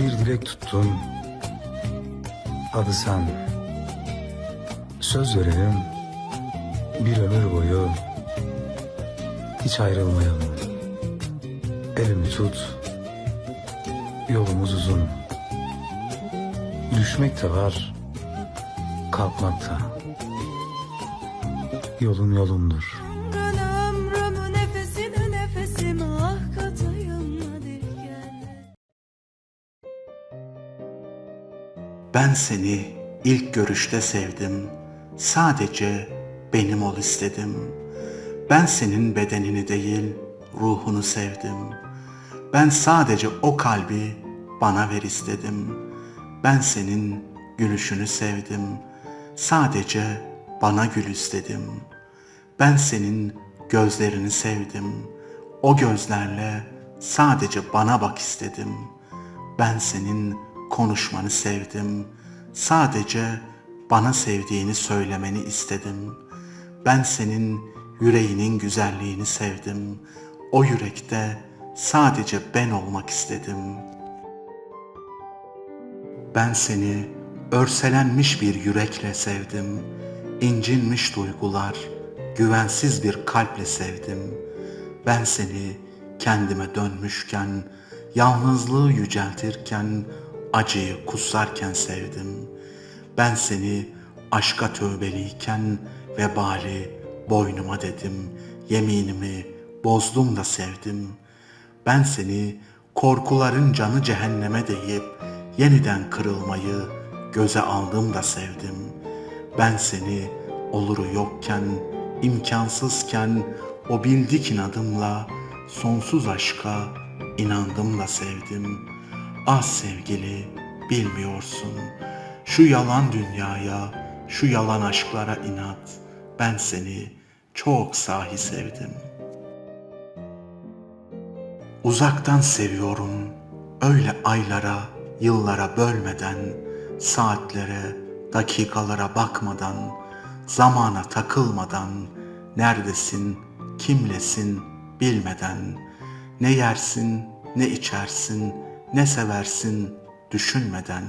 Bir dilek tuttum. Adı sen. Söz verelim. Bir ömür boyu hiç ayrılmayalım. Elimi tut. Yolumuz uzun. Düşmek de var. Kalkmak da. Yolun yolumdur. Ben seni ilk görüşte sevdim. Sadece benim ol istedim. Ben senin bedenini değil, ruhunu sevdim. Ben sadece o kalbi bana ver istedim. Ben senin gülüşünü sevdim. Sadece bana gül istedim. Ben senin gözlerini sevdim. O gözlerle sadece bana bak istedim. Ben senin konuşmanı sevdim. Sadece bana sevdiğini söylemeni istedim. Ben senin yüreğinin güzelliğini sevdim. O yürekte sadece ben olmak istedim. Ben seni örselenmiş bir yürekle sevdim. İncinmiş duygular, güvensiz bir kalple sevdim. Ben seni kendime dönmüşken, yalnızlığı yüceltirken, acıyı kusarken sevdim. Ben seni aşka tövbeliyken vebali boynuma dedim. Yeminimi bozdum da sevdim. Ben seni korkuların canı cehenneme deyip yeniden kırılmayı göze aldım da sevdim. Ben seni oluru yokken, imkansızken o bildik inadımla sonsuz aşka inandım da sevdim. Az sevgili bilmiyorsun. Şu yalan dünyaya, şu yalan aşklara inat. Ben seni çok sahi sevdim. Uzaktan seviyorum, öyle aylara, yıllara bölmeden, saatlere, dakikalara bakmadan, zamana takılmadan, neredesin, kimlesin bilmeden, ne yersin, ne içersin, ne seversin düşünmeden,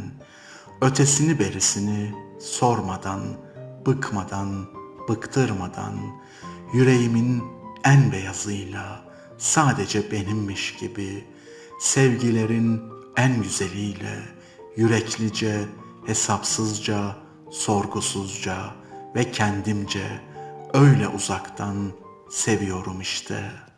ötesini berisini sormadan, bıkmadan, bıktırmadan, yüreğimin en beyazıyla sadece benimmiş gibi, sevgilerin en güzeliyle, yüreklice, hesapsızca, sorgusuzca ve kendimce öyle uzaktan seviyorum işte.''